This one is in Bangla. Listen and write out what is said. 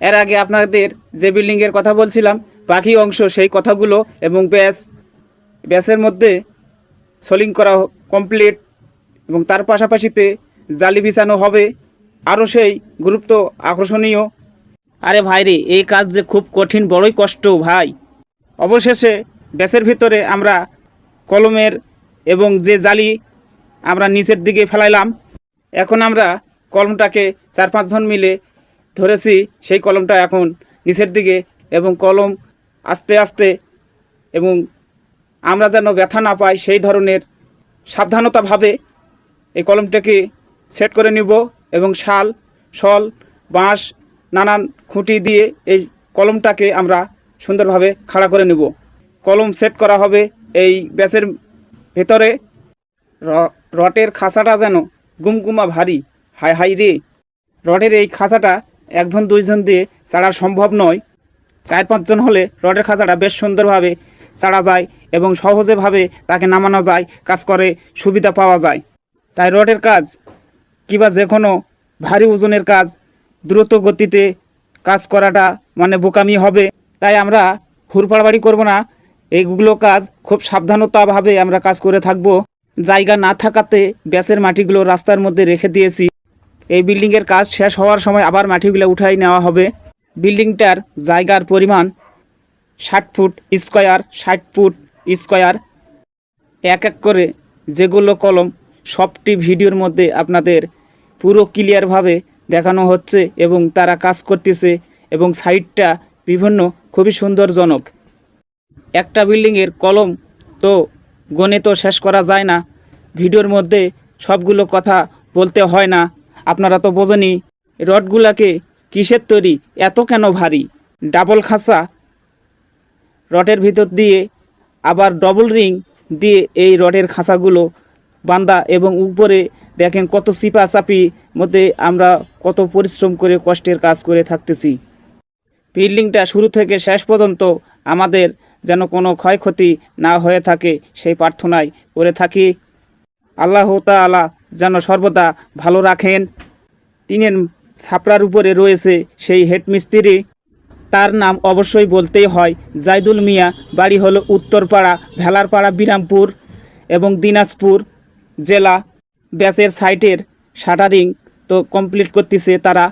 এর আগে আপনাদের যে বিল্ডিংয়ের কথা বলছিলাম, বাকি অংশ সেই কথাগুলো এবং ব্যাস, ব্যাসের মধ্যে সোলিং করা কমপ্লিট এবং তার পাশাপাশিতে জালি বিছানো হবে, আরও সেই গুরুত্ব আকর্ষণীয়। আরে ভাই রে, এই কাজ যে খুব কঠিন, বড়ই কষ্ট ভাই। অবশেষে ব্যাসের ভিতরে আমরা কলমের এবং যে জালি আমরা নিচের দিকে ফেলাইলাম, এখন আমরা কলমটাকে চার পাঁচজন মিলে ধরেছি, সেই কলমটা এখন নিচের দিকে এবং কলম আস্তে আস্তে এবং আমরা যেন ব্যথা না পাই সেই ধরনের সাবধানতাভাবে এই কলমটাকে সেট করে নিব এবং শাল, শল, বাঁশ, নানান খুঁটি দিয়ে এই কলমটাকে আমরা সুন্দরভাবে খাড়া করে নেব। কলম সেট করা হবে এই ব্যাসের ভেতরে। রটের খাঁচাটা যেন গুমগুমা ভারী। হাই হাই রে। রডের এই খাঁচাটা একজন, দুইজন দিয়ে চাড়া সম্ভব নয়। চার, পাঁচজন হলে রডের খাঁচাটা বেশ সুন্দরভাবে চাড়া যায় এবং সহজেভাবে তাকে নামানো যায়, কাজ করে, সুবিধা পাওয়া যায়। তাই রডের কাজ কিবা যে কোনো ভারী ওজনের কাজ দ্রুত গতিতে কাজ করাটা মানে বোকামি হবে। তাই আমরা হুড়পাড়বাড়ি করব না। এইগুলো কাজ খুব সাবধানতাভাবে আমরা কাজ করে থাকব। জায়গা না থাকাতে ব্যাসের মাটিগুলো রাস্তার মধ্যে রেখে দিয়েছি। এই বিল্ডিংয়ের কাজ শেষ হওয়ার সময় আবার মাটিগুলো উঠাই নেওয়া হবে। বিল্ডিংটার জায়গার পরিমাণ ষাট ফুট স্কোয়ার, ষাট ফুট স্কোয়ার। এক এক করে যেগুলো কলম, সবটি ভিডিওর মধ্যে আপনাদের পুরো ক্লিয়ারভাবে দেখানো হচ্ছে এবং তারা কাজ করতেছে এবং সাইডটা বিভিন্ন খুবই সুন্দরজনক। একটা বিল্ডিংয়ের কলম তো গণে তো শেষ করা যায় না, ভিডিওর মধ্যে সবগুলো কথা বলতে হয় না। আপনারা তো বোঝেনি রডগুলাকে কিসের তৈরি, এত কেন ভারী? ডাবল খাঁচা। রডের ভিতর দিয়ে আবার ডবল রিং দিয়ে এই রডের খাঁচাগুলো বান্দা এবং উপরে দেখেন কত চিপা চাপি মধ্যে আমরা কত পরিশ্রম করে কষ্টের কাজ করে থাকতেছি। বিল্ডিংটা শুরু থেকে শেষ পর্যন্ত আমাদের যেন কোনো ক্ষয়ক্ষতি না হয়ে থাকে সেই প্রার্থনায় করে থাকি। আল্লাহ তাআলা যেন সর্বদা ভালো রাখেন। টিনের ছাপড়ার উপরে রয়েছে সেই হেডমিস্ত্রি। তার নাম অবশ্যই বলতেই হয়, জাইদুল মিয়া। বাড়ি হলো উত্তরপাড়া, ভেলারপাড়া, বিরামপুর এবং দিনাজপুর জেলা। ব্যাচের সাইটের শাটারিং তো কমপ্লিট করতেছে তারা।